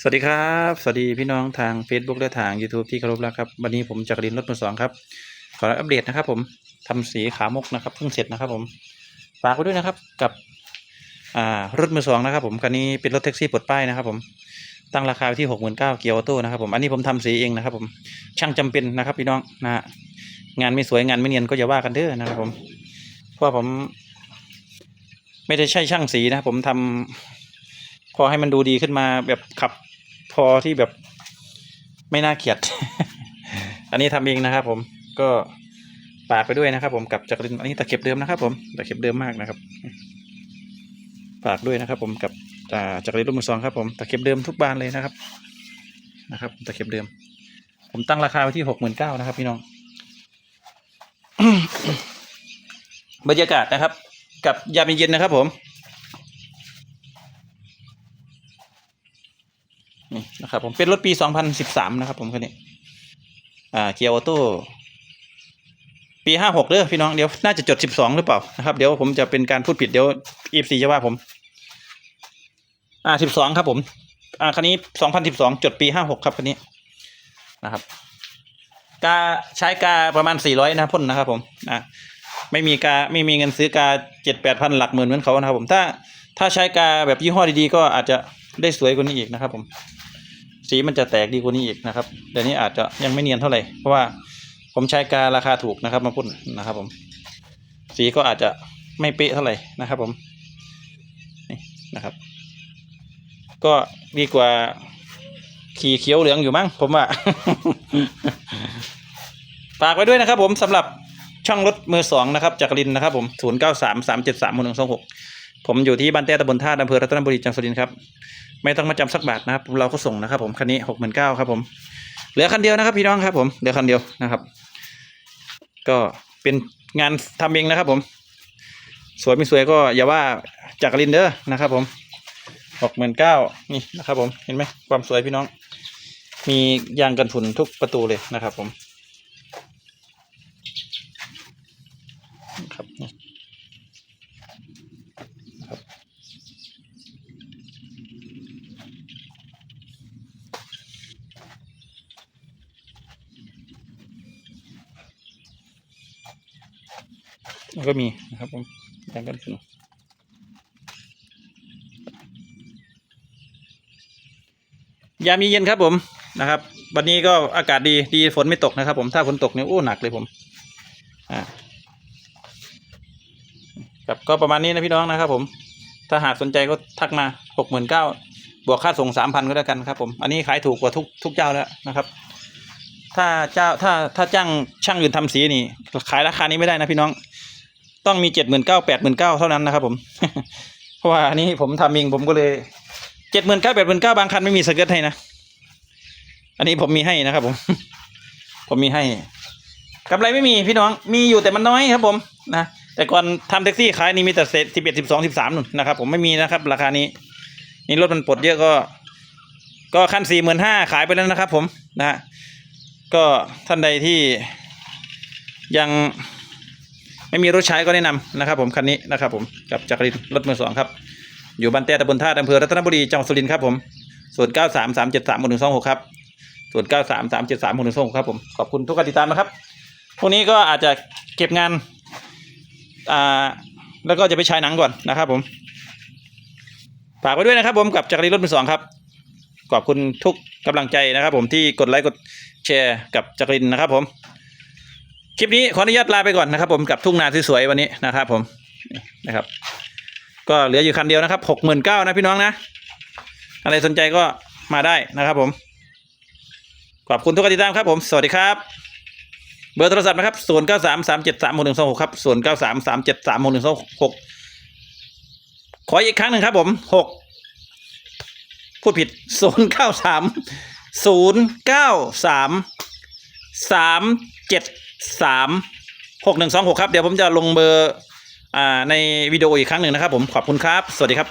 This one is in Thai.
สวัสดีครับ สวัสดีพี่น้องทาง Facebook และทาง YouTube ที่เคารพรักครับ วันนี้ผมจักรินรถมือสองครับ ขออัปเดตนะครับผมทำสีขามกนะครับเพิ่งเสร็จนะครับผมฝากไว้ด้วยนะครับกับรถมือสองนะครับผมคันนี้เป็นรถแท็กซี่ปลดป้ายนะครับผมตั้งราคาที่หกหมื่นเก้าเกียร์ออโต้นะครับผมอันนี้ผมทำสีเองนะครับผมช่างจำเป็นนะครับพี่น้องนะฮะงานไม่สวยงานไม่เนียนก็อย่าว่ากันเด้อนะครับผมเพราะผม ไม่ได้ใช่ช่างสีนะผมทำ พอให้มันดูดีขึ้นมาแบบขับพอที่แบบไม่น่าเกลียด อันนี้ทำเองนะครับ ผมก็ฝากไปด้วยนะครับ ผมกับจักรินอันนี้ตะเข็บเดิมนะครับ ผมตะเข็บเดิมมากนะครับฝากด้วยนะครับ ผมกับจักรินรุ่นมือสองครับ ผมตะเข็บเดิมทุกบานเลยนะครับ นะครับตะเข็บเดิม ผมตั้งราคาไว้ที่หกหมื่นเก้านะครับ พี่น้องบรรยากาศนะครับ กับยามเย็นๆนะครับ ผม นะครับผมเป็นรถปี 2013 นะครับผมคันนี้อ่าเกียร์ออโต้ปี 56เด้อพี่น้องเดี๋ยวน่าจะจด 12 หรือเปล่านะครับเดี๋ยวผมจะเป็นการพูดผิดเดี๋ยว EFC จะว่าผม อ่า 12 ครับผม อ่าคันนี้ 2012 จดปี 56 ครับคันนี้นะครับกาใช้กาประมาณ 400 นะพ่นนะครับผมอ่าไม่มีกาไม่มีเงินซื้อกา7 8พันหลักหมื่นเหมือนเขานะครับผมถ้าถ้าใช้กาแบบยี่ห้อดีๆ ก็อาจจะได้สวยกว่านี้อีกนะครับผม สีมันจะแตกดีกว่านี้อีกนะครับเดี๋ยวนี้อาจจะยังไม่เนียนเท่าไหร่เพราะว่าผมใช้การาคาถูกนะครับ มาพุ่นนะครับ ผม สีก็อาจจะไม่เป๊ะเท่าไหร่นะครับ ผมนี่นะครับ ก็ดีกว่าขี่เขียวเหลืองอยู่มั้งผมว่าฝากไว้ด้วยนะครับ ผมสำหรับช่างรถมือสองนะครับจากรินนะครับ ผมศูนย์เก้าสามสามเจ็ดสามหนึ่งสองหกผมอยู่ที่บ้านแต้ตำบลท่าอำเภอรัตนบุรีจังหวัดสุรินทร์ครับ ไม่ต้องมาจำสักบาทนะครับเราก็ส่งนะครับ ผมคันนี้หกหมื่นเก้าครับผมเหลือคันเดียวนะครับ พี่น้องครับ ผมเหลือคันเดียวนะครับ ก็เป็นงานทำเองนะครับ ผม สวยไม่สวยก็อย่าว่าจากรินเดอร์นะครับ ผมหกหมื่นเก้านี่นะครับผมเห็นไหมความสวยพี่น้อง มียางกันฝุ่นทุกประตูเลยนะครับ ผมครับ ก็มีนะครับผมยางกันยามเย็นครับผมนะครับ วันนี้ก็อากาศดีดีฝนไม่ตกนะครับ ผมถ้าฝนตกเนี่ยโอ้หนักเลยผม อ่าครับก็ประมาณนี้นะพี่น้องนะครับ ผม ถ้าหากสนใจก็ทักมาหกหมื่นเก้าบวกค่าส่งสามพันก็แล้วกันครับผม อันนี้ขายถูกกว่าทุกทุกเจ้าแล้วนะครับ ถ้าเจ้าถ้าถ้าจ้างช่างอื่นทำสีนี่ ขายราคานี้ไม่ได้นะพี่น้อง ต้องมีเจ็ดหมื่นเก้าแปดหมื่นเก้าเท่านั้นนะครับผม เพราะว่าอันนี้ผมทำเองผมก็เลยเจ็ดหมื่นเก้าแปดหมื่นเก้าบางคันไม่มีสเกิร์ตให้นะ อันนี้ผมมีให้นะครับผม ผมมีให้กำไรไม่มีพี่น้องมีอยู่แต่มันน้อยครับผมนะแต่ก่อนทำแท็กซี่ขายนี่มีแต่เศษสิบเอ็ดสิบสองสิบสามนุ่นนะครับผมไม่มีนะครับ ราคานี้นี่รถมันปลดเยอะก็ ก็คันสี่หมื่นห้าขายไปแล้วนะครับผมนะก็ท่านใดที่ยัง ไม่มีรถใช้ก็แนะนำนะครับ ผมคันนี้นะครับ ผมกับจักรินรถมือสองครับอยู่บ้านแต้ตำบลท่าอำเภอรัตนบุรีจังหวัดสุรินทร์ครับผมส่วนเก้าสามสามเจ็ดสามหนึ่งสองหกครับส่วนเก้าสามสามเจ็ดสามหนึ่งสองหกครับผมขอบคุณทุกการติดตามนะครับพรุ่งนี้ก็อาจจะเก็บงานอ่าแล้วก็จะไปฉายหนังก่อนนะครับผมฝากไว้ด้วยนะครับ ผมกับจักรีรถมือสองครับขอบคุณทุกกำลังใจนะครับ ผมที่กดไลค์กดแชร์กับจักรินนะครับ ผม คลิปนี้ขออนุญาตลาไปก่อนนะครับ ผมกับทุ่งนาสวยๆวันนี้นะครับผมนะครับ ก็เหลืออยู่คันเดียวนะครับหกหมื่นเก้านะพี่น้องนะ อะไรสนใจก็มาได้นะครับผมขอบคุณทุกการติดตามครับผมสวัสดีครับเบอร์โทรศัพท์นะครับศูนย์เก้าสามสามเจ็ดสามหกหนึ่งสองหกครับศูนย์เก้าสามสามเจ็ดสามหกหนึ่งสองหกขออีกครั้งหนึ่งครับผมหกพูดผิดศูนย์เก้าสามศูนย์เก้าสาม สามเจ็ดสามหกหนึ่งสองหกครับ เดี๋ยวผมจะลงเบอร์อ่าในวิดีโออีกครั้งหนึ่งนะครับผมขอบคุณครับ สวัสดีครับ